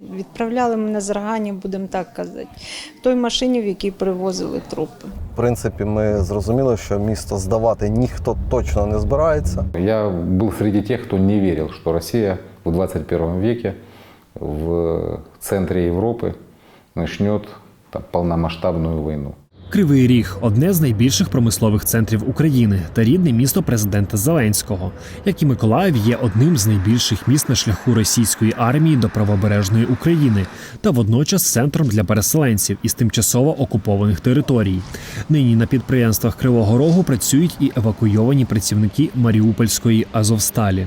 Відправляли мене з органів, будемо так казати, в той машині, в якій привозили трупи. В принципі, ми зрозуміли, що місто здавати ніхто точно не збирається. Я був серед тих, хто не вірив, що Росія у 21 веке в центрі Європи почне там, війну. войну. Кривий Ріг одне з найбільших промислових центрів України та рідне місто президента Зеленського. Як і Миколаїв є одним з найбільших міст на шляху російської армії до правобережної України та водночас центром для переселенців із тимчасово окупованих територій. Нині на підприємствах Кривого Рогу працюють і евакуйовані працівники Маріупольської Азовсталі.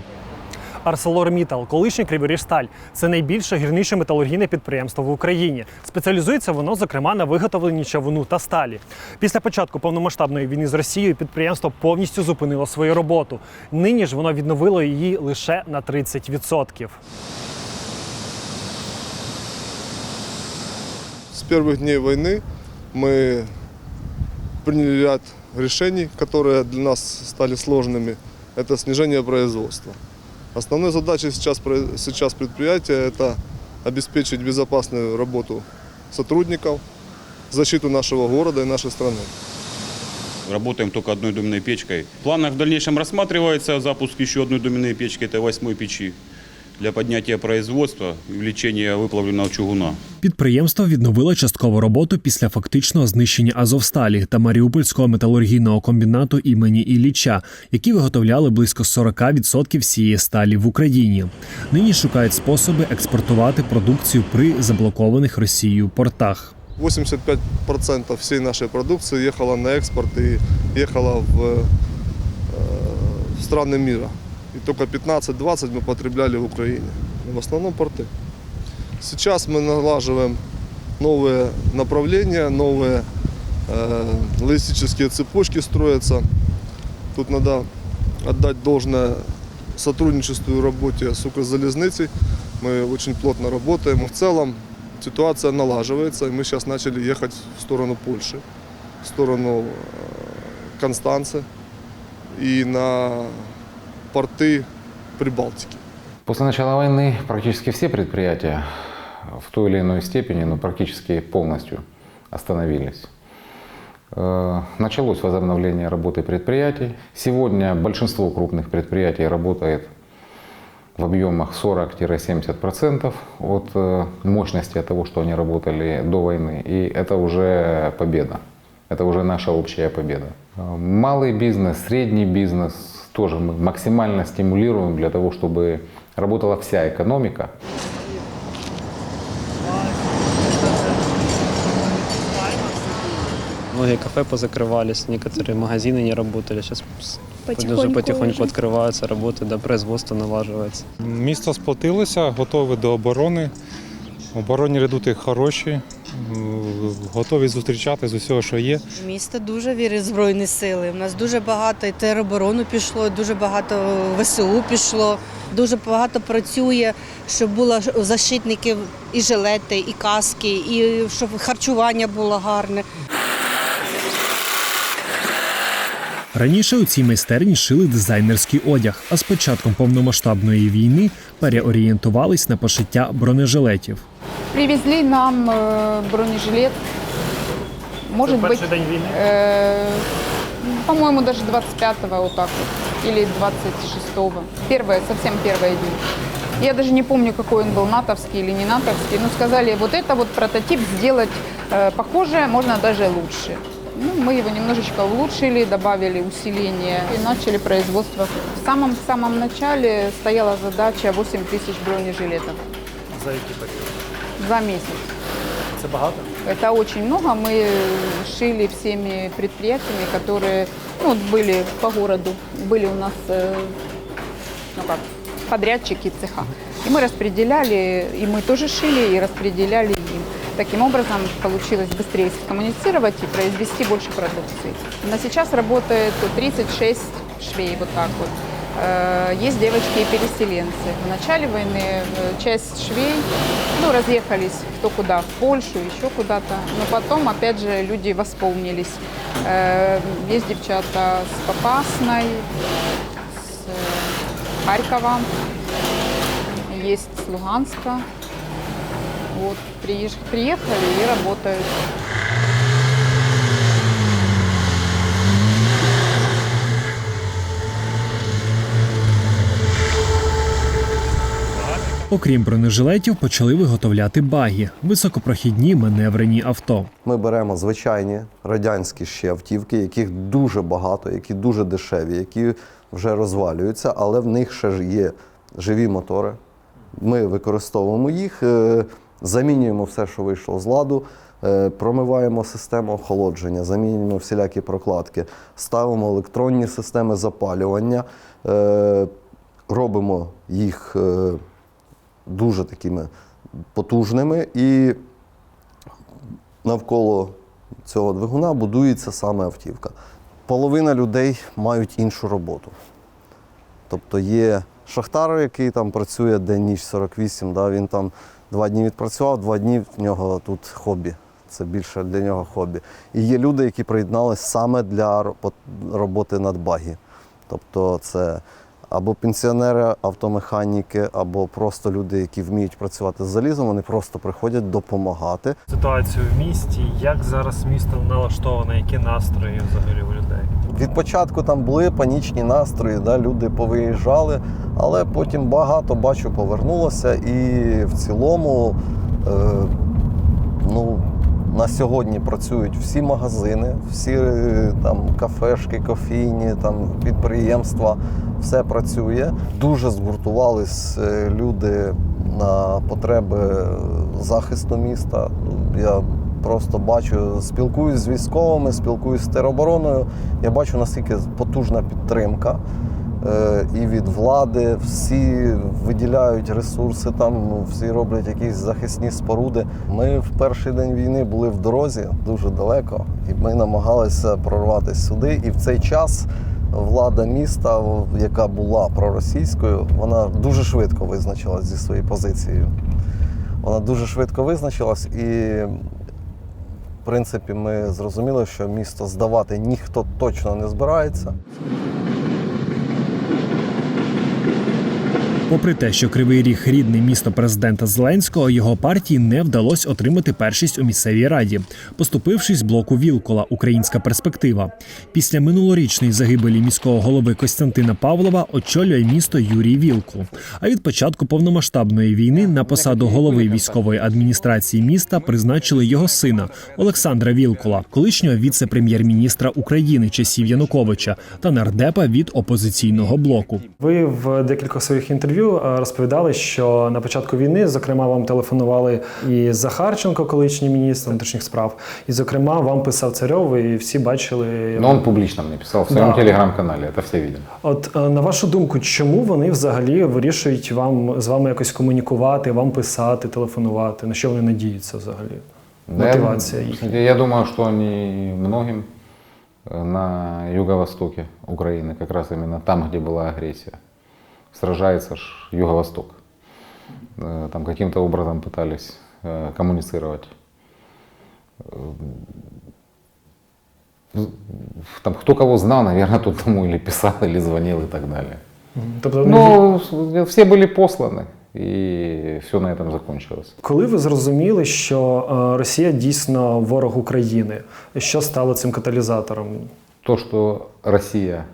ArcelorMittal, колишній Криворіжсталь. Це найбільше гірниче металургійне підприємство в Україні. Спеціалізується воно, зокрема, на виготовленні чавуну та сталі. Після початку повномасштабної війни з Росією підприємство повністю зупинило свою роботу. Нині ж воно відновило її лише на 30%. С первых дней войны мы приняли ряд решений, которые для нас стали сложными. Это снижение производства. Основной задачей сейчас, про- сейчас предприятия – это обеспечить безопасную работу сотрудников, защиту нашего города и нашей страны. Работаем только одной доменной печкой. В планах в дальнейшем рассматривается запуск еще одной доменной печки, это восьмой печи, для поднятия производства и увеличения выплавленного чугуна. Підприємство відновило часткову роботу після фактичного знищення Азовсталі та Маріупольського металургійного комбінату імені Ілліча, які виготовляли близько 40% всієї сталі в Україні. Нині шукають способи експортувати продукцію при заблокованих Росією портах. 85% всей нашей продукции ехала на экспорт и ехала в, э, в страны мира. И только 15-20 мы потребляли в Украине. В основном порты. Сейчас мы налаживаем новые направления, новые э, логистические цепочки строятся. Тут надо отдать должное сотрудничеству и работе с Укрзалезницей. Мы очень плотно работаем. В целом ситуация налаживается, и мы сейчас начали ехать в сторону Польши, в сторону э, Констанцы и на порты Прибалтики. После начала войны практически все предприятия в той или иной степени, ну практически полностью остановились. Э, Началось возобновление работы предприятий. Сегодня большинство крупных предприятий работает в объемах 40-70% от э, мощности от того, что они работали до войны. И это уже победа. Это уже наша общая победа. Э, Малый бизнес, средний бизнес тоже мы максимально стимулируем для того, чтобы работала вся экономика. Многие кафе позакрывались, некоторые магазины не работали. Сейчас Потихоньку уже потихоньку уже. открываются, работы, да, производство налаживается. Місто сплотилося, готове до оборони. Оборонні редути хороші, м, готові зустрічати з усього, що є. Місто дуже вірить в Збройні сили. У нас дуже багато і тероборону пішло, дуже багато ВСУ пішло, дуже багато працює, щоб було у защитників і жилети, і каски, і щоб харчування було гарне. Раніше у цій майстерні шили дизайнерський одяг, а з початком повномасштабної війни переорієнтувались на пошиття бронежилетів. Привезли нам э, бронежилет. Может быть, Перший день війни. э, по-моему, даже 25-го вот так вот. Или 26-го. Первое, совсем первый день. Я даже не помню, какой он был, натовский или не натовский. Но сказали, вот это вот прототип сделать э, похоже, можно даже лучше. Ну, мы его немножечко улучшили, добавили усиление и начали производство. В самом-самом начале стояла задача 8 тысяч бронежилетов За які період? за месяц. Це багато? Это очень много. Мы шили всеми предприятиями, которые ну, вот были по городу. Были у нас э, ну как, подрядчики цеха. И мы распределяли, и мы тоже шили, и распределяли им. Таким образом получилось быстрее скоммуницировать и произвести больше продукции. На сейчас работает 36 швей, вот так вот. Э, Есть девочки и переселенцы. В начале войны э, часть швей ну, разъехались кто куда, в Польшу, еще куда-то. Но потом, опять же, люди восполнились. Э, Есть девчата с Попасной, с Харькова, есть с Луганска. вот приехали и работают. Окрім бронежилетів, почали виготовляти багі високопрохідні маневрені авто. Ми беремо звичайні радянські ще автівки, яких дуже багато, які дуже дешеві, які вже розвалюються, але в них ще ж є живі мотори. Ми використовуємо їх, е, замінюємо все, що вийшло з ладу, е, промиваємо систему охолодження, замінюємо всілякі прокладки, ставимо електронні системи запалювання, е, робимо їх дуже такими потужними і навколо цього двигуна будується саме автівка. Половина людей мають іншу роботу. Тобто є шахтар, який там працює день ніч 48, да, він там два дні відпрацював, два дні в нього тут хобі. Це більше для нього хобі. І є люди, які приєднались саме для роботи над багі. Тобто це або пенсіонери, автомеханіки, або просто люди, які вміють працювати з залізом, вони просто приходять допомагати. Ситуацію в місті, як зараз місто налаштоване, які настрої взагалі у людей? Від початку там були панічні настрої, да, люди повиїжджали, але потім багато бачу повернулося. І в цілому е, ну, на сьогодні працюють всі магазини, всі е, там кафешки, кофійні, там підприємства, все працює. Дуже згуртувались е, люди на потреби захисту міста. Я просто бачу, спілкуюсь з військовими, спілкуюсь з теробороною. Я бачу, наскільки потужна підтримка. Е, І від влади всі виділяють ресурси, там ну, всі роблять якісь захисні споруди. Ми в перший день війни були в дорозі дуже далеко, і ми намагалися прорватися сюди. І в цей час влада міста, яка була проросійською, вона дуже швидко визначилась зі своєю позицією. Вона дуже швидко визначилась і. В принципі, ми зрозуміли, що місто здавати ніхто точно не збирається. Попри те, що Кривий Ріг рідне місто президента Зеленського, його партії не вдалося отримати першість у місцевій раді, поступившись блоку Вілкола Українська перспектива. Після минулорічної загибелі міського голови Костянтина Павлова очолює місто Юрій Вілкул. А від початку повномасштабної війни на посаду голови військової адміністрації міста призначили його сина Олександра Вілкула, колишнього віце-прем'єр-міністра України часів Януковича та нардепа від опозиційного блоку. Ви в декількох своїх інтерв'ю е, розповідали, що на початку війни, зокрема, вам телефонували і Захарченко, колишній міністр внутрішніх справ, і, зокрема, вам писав Царьов, і всі бачили. Но он публично мне писал в своем Да. телеграм-канале, это все видели. От е, на вашу думку, чому вони взагалі вирішують вам з вами якось комунікувати, вам писати, телефонувати? На що вони надіються взагалі? Да, Мотивация я, их. кстати, я думаю, что они многим э, на юго-востоке Украины, как раз именно там, где была агрессия, сражается ж юго-восток. Э, Там каким-то образом пытались э, коммуницировать. Э, Там кто кого знал, наверное, тот тому или писал, или звонил и так далее. Тобто, вони Но с- все были посланы, и все на этом закончилось. Коли ви зрозуміли, що е, Росія дійсно ворог України, що стало цим каталізатором? То, что Россия э,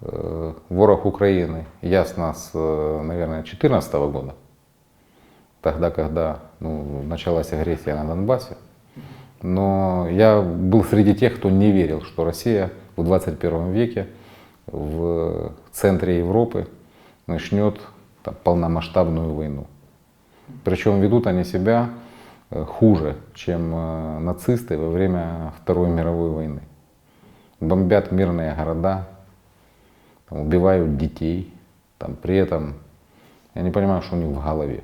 ворог Украины, ясно с, э, наверное, 2014 года, тогда, когда ну, началась агрессия на Донбассе. Но я был среди тех, кто не верил, что Россия в 21 веке в центре Европы начнет там, полномасштабную войну. Причем ведут они себя э, хуже, чем э, нацисты во время Второй мировой войны. Бомбят мирные города, там, убивают детей. Там, при этом я не понимаю, что у них в голове.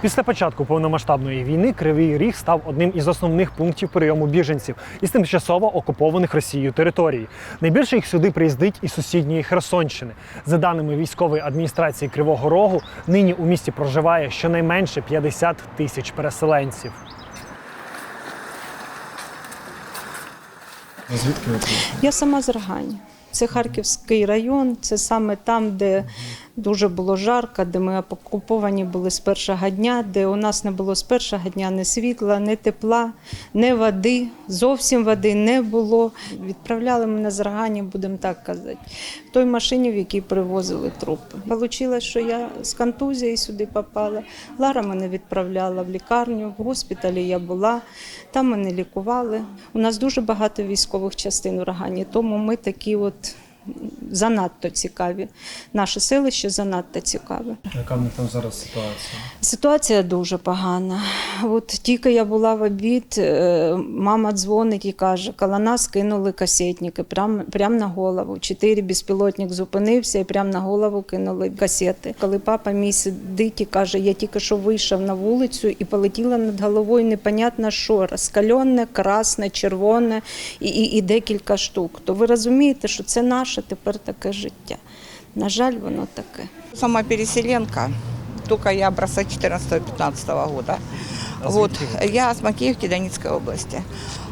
Після початку повномасштабної війни Кривий Ріг став одним із основних пунктів прийому біженців із тимчасово окупованих Росією територій. Найбільше їх сюди приїздить із сусідньої Херсонщини. За даними військової адміністрації Кривого Рогу, нині у місті проживає щонайменше 50 тисяч переселенців. Звідки? Я сама з Рогані. Це Харківський район це саме там, де дуже було жарко, де ми окуповані були з першого дня, де у нас не було з першого дня ні світла, ні тепла, ні води. Зовсім води не було. Відправляли мене з Рагані, будемо так казати, в той машині, в якій привозили трупи. Получилось, що я з контузією сюди попала. Лара мене відправляла в лікарню, в госпіталі я була, там мене лікували. У нас дуже багато військових частин у Рагані, тому ми такі от занадто цікаві. Наше селище занадто цікаве. Яка в них там зараз ситуація? Ситуація дуже погана. От тільки я була в обід, е, мама дзвонить і каже, коло нас кинули касетники прямо прям на голову. Чотири безпілотник зупинився і прямо на голову кинули касети. Коли папа мій сидить і каже, я тільки що вийшов на вулицю і полетіла над головою непонятно що, розкальоне, красне, червоне і, і, і декілька штук. То ви розумієте, що це наше тепер таке життя. На жаль, воно таке. Сама переселенка, только я образца 14-15 года. вот, я с Макеевки Донецкой области.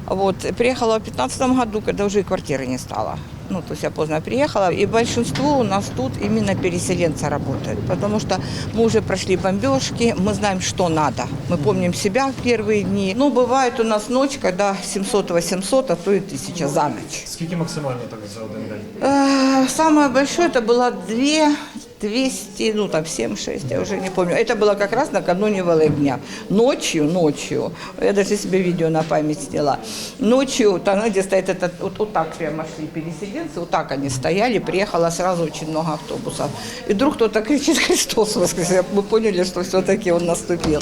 Вот, приехала в 15 году, когда уже и квартиры не стало. Ну, то есть я поздно приехала. И большинство у нас тут именно переселенцы работают. Потому что мы уже прошли бомбежки, мы знаем, что надо. Мы помним себя в первые дни. Ну, бывает у нас ночь, когда 700-800, а то и 1000 за ночь. Скільки максимально так за один день? Э, Самое большое это было 2 200, ну там 7-6, я уже не помню. Это было как раз накануне Володня. Ночью, ночью, я даже себе видео на память сняла. Ночью, там, где стоит этот, вот, вот так прямо шли переселенцы, вот так они стояли, приехало сразу очень много автобусов. И вдруг кто-то кричит «Христос воскрес!» Мы поняли, что все-таки он наступил.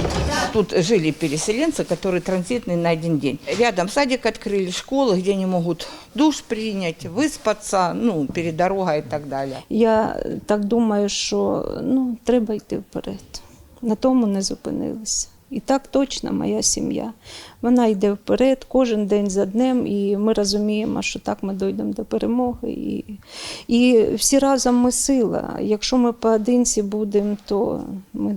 Тут жили переселенцы, которые транзитные на один день. Рядом садик открыли, школы, где они могут душ принять, выспаться, ну, перед дорогой и так далее. Я так думаю, що ну, треба йти вперед. На тому не зупинилися. І так точно моя сім'я. Вона йде вперед кожен день за днем, і ми розуміємо, що так ми дійдемо до перемоги. І, і всі разом ми сила. Якщо ми поодинці будемо, то ми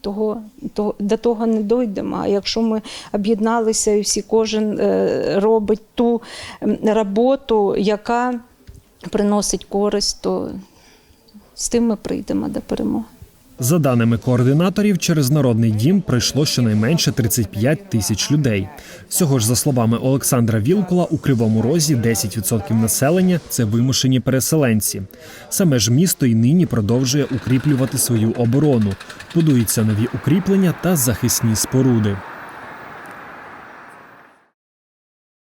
того, то, до того не дійдемо. А якщо ми об'єдналися і всі кожен е, робить ту роботу, яка приносить користь, то з тим ми прийдемо до перемоги. За даними координаторів, через народний дім прийшло щонайменше 35 тисяч людей. Всього ж, за словами Олександра Вілкула, у Кривому Розі 10% населення це вимушені переселенці. Саме ж місто й нині продовжує укріплювати свою оборону. Будуються нові укріплення та захисні споруди.